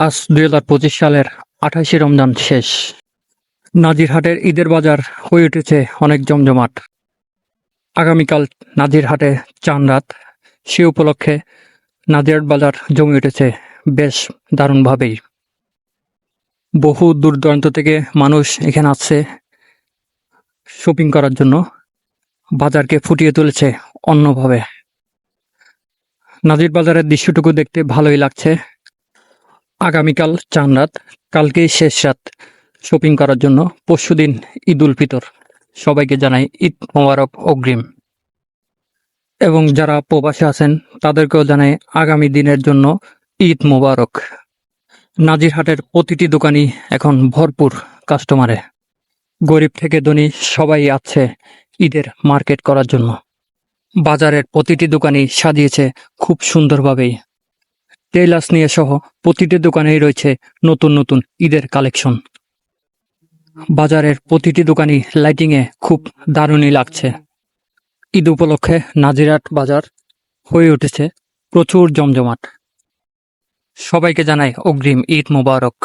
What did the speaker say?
আজ দুই হাজার পঁচিশ সালের আঠাশে রমজান শেষ। নাজিরহাটের ঈদের বাজার হয়ে উঠেছে অনেক জমজমাট। আগামীকাল নাজিরহাটে চান রাত, সে উপলক্ষে নাজিরহাট বাজার জমে উঠেছে বেশ দারুণভাবেই। বহু দূর দূরান্ত থেকে মানুষ এখানে আসছে শপিং করার জন্য। বাজারকে ফুটিয়ে তুলেছে অন্যভাবে। নাজির বাজারের দৃশ্যটুকু দেখতে ভালোই লাগছে। আগামীকাল চান রাত, কালকেই শেষ রাত। শপিং করার জন্য পরশুদিন ঈদ উল ফিতর। সবাইকে জানাই ঈদ মোবারক অগ্রিম। এবং যারা প্রবাসে আছেন, তাদেরকেও জানাই আগামী দিনের জন্য ঈদ মোবারক। নাজিরহাটের প্রতিটি দোকানই এখন ভরপুর কাস্টমারে। গরিব থেকে ধনী সবাই আছে ঈদের মার্কেট করার জন্য। বাজারের প্রতিটি দোকানই সাজিয়েছে খুব সুন্দরভাবেই। টেইলার্স নিয়ে সহ প্রতিটি দোকানেই রয়েছে নতুন নতুন ঈদের কালেকশন। বাজারের প্রতিটি দোকানই লাইটিংয়ে খুব দারুণই লাগছে। ঈদ উপলক্ষে নাজিরাট বাজার হয়ে উঠেছে প্রচুর জমজমাট। সবাইকে জানাই অগ্রিম ঈদ মোবারক।